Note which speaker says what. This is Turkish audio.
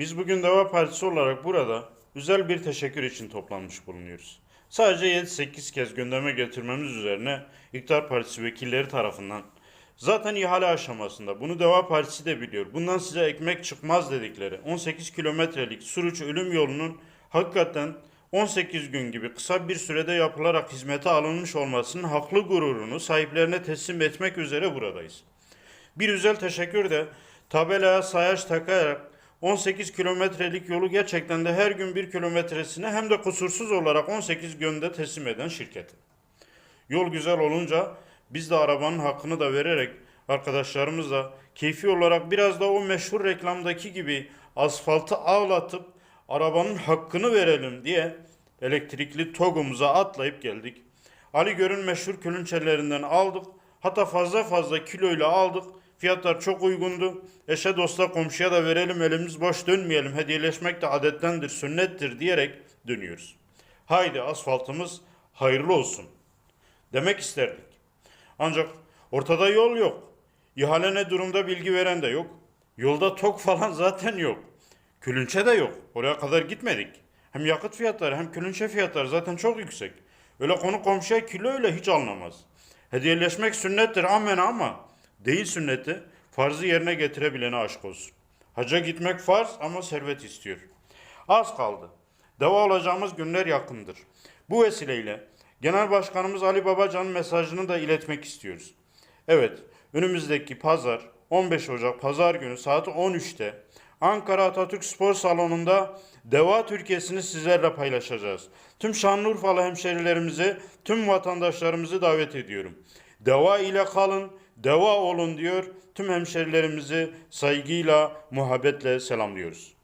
Speaker 1: Biz bugün Deva Partisi olarak burada özel bir teşekkür için toplanmış bulunuyoruz. Sadece 7-8 kez gündeme getirmemiz üzerine İktidar Partisi vekilleri tarafından zaten ihale aşamasında bunu Deva Partisi de biliyor. Bundan size ekmek çıkmaz dedikleri 18 kilometrelik Suruç ölüm yolunun hakikaten 18 gün gibi kısa bir sürede yapılarak hizmete alınmış olmasının haklı gururunu sahiplerine teslim etmek üzere buradayız. Bir özel teşekkür de tabelaya sayaç takarak 18 kilometrelik yolu gerçekten de her gün bir kilometresine hem de kusursuz olarak 18 günde teslim eden şirkete. Yol güzel olunca biz de arabanın hakkını da vererek arkadaşlarımızla keyfi olarak biraz da o meşhur reklamdaki gibi asfaltı ağlatıp arabanın hakkını verelim diye elektrikli togumuza atlayıp geldik. Ali Gör'ün meşhur külünçelerinden aldık. Hatta fazla fazla kiloyla aldık. Fiyatlar çok uygundu. Eşe dosta komşuya da verelim elimiz boş dönmeyelim. Hediyeleşmek de adettendir, sünnettir diyerek dönüyoruz. Haydi asfaltımız hayırlı olsun demek isterdik. Ancak ortada yol yok. İhale ne durumda bilgi veren de yok. Yolda tok falan zaten yok. Külünçe de yok. Oraya kadar gitmedik. Hem yakıt fiyatları hem külünçe fiyatları zaten çok yüksek. Öyle konu komşuya kiloyla hiç alınamaz. Hediyeleşmek sünnettir amen ama değil sünneti farzı yerine getirebilene aşk olsun. Hacca gitmek farz ama servet istiyor. Az kaldı. Deva olacağımız günler yakındır. Bu vesileyle Genel Başkanımız Ali Babacan'ın mesajını da iletmek istiyoruz. Evet, önümüzdeki pazar 15 Ocak pazar günü saat 13'te Ankara Atatürk Spor Salonu'nda Deva Türkiye'sini sizlerle paylaşacağız. Tüm Şanlıurfalı hemşerilerimizi, tüm vatandaşlarımızı davet ediyorum. Deva ile kalın, deva olun diyor. Tüm hemşerilerimizi saygıyla, muhabbetle selamlıyoruz.